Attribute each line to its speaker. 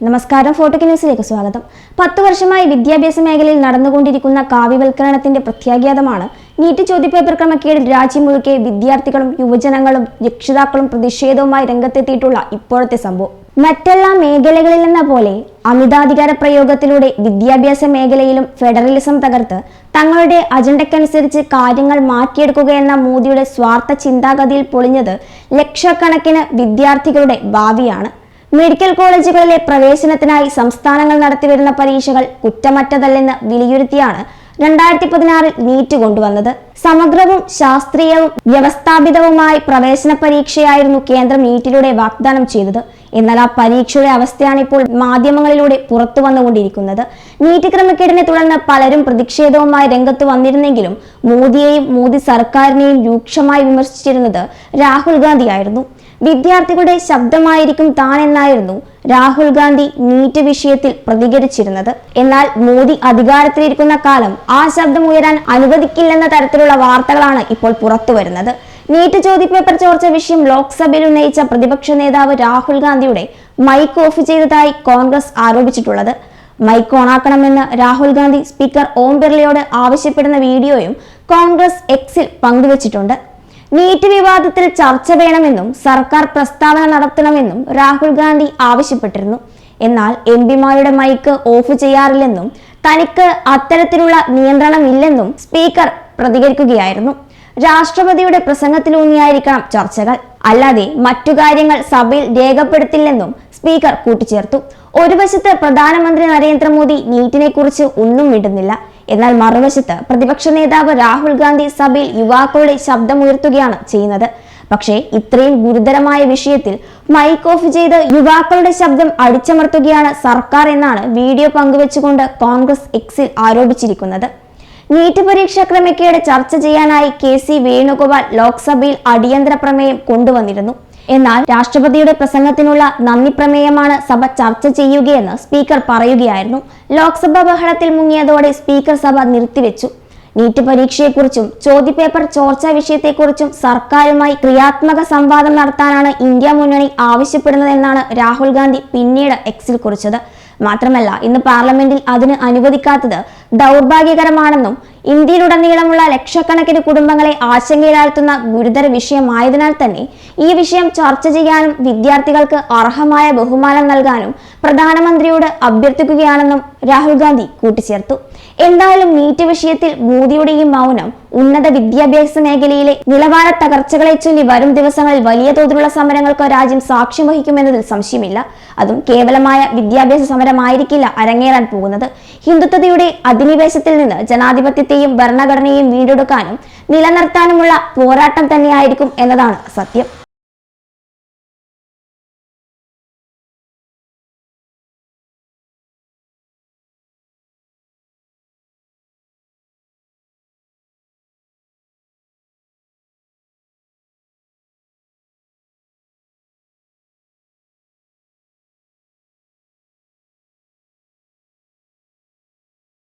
Speaker 1: നമസ്കാരം ഫോട്ടോക്ക് ന്യൂസിലേക്ക് സ്വാഗതം. പത്തു വർഷമായി വിദ്യാഭ്യാസ മേഖലയിൽ നടന്നുകൊണ്ടിരിക്കുന്ന കാവ്യവൽക്കരണത്തിന്റെ പ്രത്യാഘാതമാണ് നീറ്റ് ചോദ്യപേപ്പർ ക്രമക്കേടിൽ രാജ്യം മുഴുക്കെ വിദ്യാർത്ഥികളും യുവജനങ്ങളും രക്ഷിതാക്കളും പ്രതിഷേധവുമായി രംഗത്തെത്തിയിട്ടുള്ള ഇപ്പോഴത്തെ സംഭവം. മറ്റെല്ലാ മേഖലകളിലെന്ന പോലെ അമിതാധികാര പ്രയോഗത്തിലൂടെ വിദ്യാഭ്യാസ മേഖലയിലും ഫെഡറലിസം തകർത്ത് തങ്ങളുടെ അജണ്ടയ്ക്കനുസരിച്ച് കാര്യങ്ങൾ മാറ്റിയെടുക്കുകയെന്ന മോദിയുടെ സ്വാർത്ഥ ചിന്താഗതിയിൽ പൊളിഞ്ഞത് ലക്ഷക്കണക്കിന് വിദ്യാർത്ഥികളുടെ ഭാവിയാണ്. മെഡിക്കൽ കോളേജുകളിലെ പ്രവേശനത്തിനായി സംസ്ഥാനങ്ങൾ നടത്തിവരുന്ന പരീക്ഷകൾ കുറ്റമറ്റതല്ലെന്ന് വിലയിരുത്തിയാണ് രണ്ടായിരത്തി പതിനാറിൽ നീറ്റ് കൊണ്ടുവന്നത്. സമഗ്രവും ശാസ്ത്രീയവും വ്യവസ്ഥാപിതവുമായി പ്രവേശന പരീക്ഷയായിരുന്നു കേന്ദ്രം നീറ്റിലൂടെ വാഗ്ദാനം ചെയ്തത്. എന്നാൽ ആ പരീക്ഷയുടെ അവസ്ഥയാണ് ഇപ്പോൾ മാധ്യമങ്ങളിലൂടെ പുറത്തു വന്നുകൊണ്ടിരിക്കുന്നത്. നീറ്റ് ക്രമക്കേടിനെ തുടർന്ന് പലരും പ്രതിഷേധവുമായി രംഗത്ത് വന്നിരുന്നെങ്കിലും മോദിയെയും മോദി സർക്കാരിനെയും രൂക്ഷമായി വിമർശിച്ചിരുന്നത് രാഹുൽ ഗാന്ധിയായിരുന്നു. വിദ്യാർത്ഥികളുടെ ശബ്ദമായിരിക്കും താനെന്നായിരുന്നു രാഹുൽ ഗാന്ധി നീറ്റ് വിഷയത്തിൽ പ്രതികരിച്ചിരുന്നത്. എന്നാൽ മോദി അധികാരത്തിലിരിക്കുന്ന കാലം ആ ശബ്ദം ഉയരാൻ അനുവദിക്കില്ലെന്ന തരത്തിലുള്ള വാർത്തകളാണ് ഇപ്പോൾ പുറത്തുവരുന്നത് നീറ്റ് ചോദ്യപേപ്പർ ചോർച്ച വിഷയം ലോക്സഭയിൽ ഉന്നയിച്ച പ്രതിപക്ഷ നേതാവ് രാഹുൽ ഗാന്ധിയുടെ മൈക്ക് ഓഫ് ചെയ്തതായി കോൺഗ്രസ് ആരോപിച്ചിട്ടുള്ളത്. മൈക്ക് ഓണാക്കണമെന്ന് രാഹുൽ ഗാന്ധി സ്പീക്കർ ഓം ബിർളയോട് ആവശ്യപ്പെടുന്ന വീഡിയോയും കോൺഗ്രസ് എക്സിൽ പങ്കുവച്ചിട്ടുണ്ട്. നീറ്റ് വിവാദത്തിൽ ചർച്ച വേണമെന്നും സർക്കാർ പ്രസ്താവന നടത്തണമെന്നും രാഹുൽ ഗാന്ധി ആവശ്യപ്പെട്ടിരുന്നു. എന്നാൽ എം പിമാരുടെ മൈക്ക് ഓഫ് ചെയ്യാറില്ലെന്നും തനിക്ക് അത്തരത്തിലുള്ള നിയന്ത്രണമില്ലെന്നും സ്പീക്കർ പ്രതികരിക്കുകയായിരുന്നു. രാഷ്ട്രപതിയുടെ പ്രസംഗത്തിലൂന്നിയായിരിക്കണം ചർച്ചകൾ. അല്ലാതെ മറ്റു കാര്യങ്ങൾ സഭയിൽ രേഖപ്പെടുത്തില്ലെന്നും സ്പീക്കർ കൂട്ടിച്ചേർത്തു. ഒരു വശത്ത് പ്രധാനമന്ത്രി നരേന്ദ്രമോദി നീറ്റിനെ കുറിച്ച് ഒന്നും മിണ്ടുന്നില്ല. എന്നാൽ മറുവശത്ത് പ്രതിപക്ഷ നേതാവ് രാഹുൽ ഗാന്ധി സഭയിൽ യുവാക്കളുടെ ശബ്ദമുയർത്തുകയാണ് ചെയ്യുന്നത്. പക്ഷേ ഇത്രയും ഗുരുതരമായ വിഷയത്തിൽ മൈക്ക് ഓഫ് ചെയ്ത് യുവാക്കളുടെ ശബ്ദം അടിച്ചമർത്തുകയാണ് സർക്കാർ എന്നാണ് വീഡിയോ പങ്കുവെച്ചുകൊണ്ട് കോൺഗ്രസ് എക്സിൽ ആരോപിച്ചിരിക്കുന്നത്. നീറ്റ് പരീക്ഷാ ക്രമക്കേട് ചർച്ച ചെയ്യാനായി കെ സി വേണുഗോപാൽ ലോക്സഭയിൽ അടിയന്തര പ്രമേയം കൊണ്ടുവന്നിരുന്നു. എന്നാൽ രാഷ്ട്രപതിയുടെ പ്രസംഗത്തിനുള്ള നന്ദി പ്രമേയമാണ് സഭ ചർച്ച ചെയ്യുകയെന്ന് സ്പീക്കർ പറയുകയായിരുന്നു. ലോക്സഭ ബഹളത്തിൽ മുങ്ങിയതോടെ സ്പീക്കർ സഭ നിർത്തിവെച്ചു. നീറ്റ് പരീക്ഷയെക്കുറിച്ചും ചോദ്യപേപ്പർ ചോർച്ചാ വിഷയത്തെക്കുറിച്ചും സർക്കാരുമായി ക്രിയാത്മക സംവാദം നടത്താനാണ് ഇന്ത്യ മുന്നണി ആവശ്യപ്പെടുന്നതെന്നാണ് രാഹുൽ ഗാന്ധി പിന്നീട് എക്സിൽ കുറിച്ചത്. മാത്രമല്ല ഇന്ന് പാർലമെന്റിൽ അതിന് അനുവദിക്കാത്തത് ദൗർഭാഗ്യകരമാണെന്നും ഇന്ത്യയിലുടനീളമുള്ള ലക്ഷക്കണക്കിന് കുടുംബങ്ങളെ ആശങ്കയിലാഴ്ത്തുന്ന ഗുരുതര വിഷയമായതിനാൽ തന്നെ ഈ വിഷയം ചർച്ച ചെയ്യാനും വിദ്യാർത്ഥികൾക്ക് അർഹമായ ബഹുമാനം നൽകാനും പ്രധാനമന്ത്രിയോട് അഭ്യർത്ഥിക്കുകയാണെന്നും രാഹുൽ ഗാന്ധി കൂട്ടിച്ചേർത്തു. എന്തായാലും നീറ്റ് വിഷയത്തിൽ മോദിയുടെ ഈ മൗനം ഉന്നത വിദ്യാഭ്യാസ മേഖലയിലെ നിലവാര തകർച്ചകളെ ചൊല്ലി വരും ദിവസങ്ങളിൽ വലിയ തോതിലുള്ള സമരങ്ങൾക്ക് രാജ്യം സാക്ഷ്യം വഹിക്കുമെന്നതിൽ സംശയമില്ല. അതും കേവലമായ വിദ്യാഭ്യാസ സമരമായിരിക്കില്ല അരങ്ങേറാൻ പോകുന്നത്. ഹിന്ദുത്വതയുടെ അധിനിവേശത്തിൽ നിന്ന് ജനാധിപത്യത്തെയും ഭരണഘടനയെയും വീണ്ടെടുക്കാനും നിലനിർത്താനുമുള്ള പോരാട്ടം തന്നെയായിരിക്കും എന്നതാണ് സത്യം.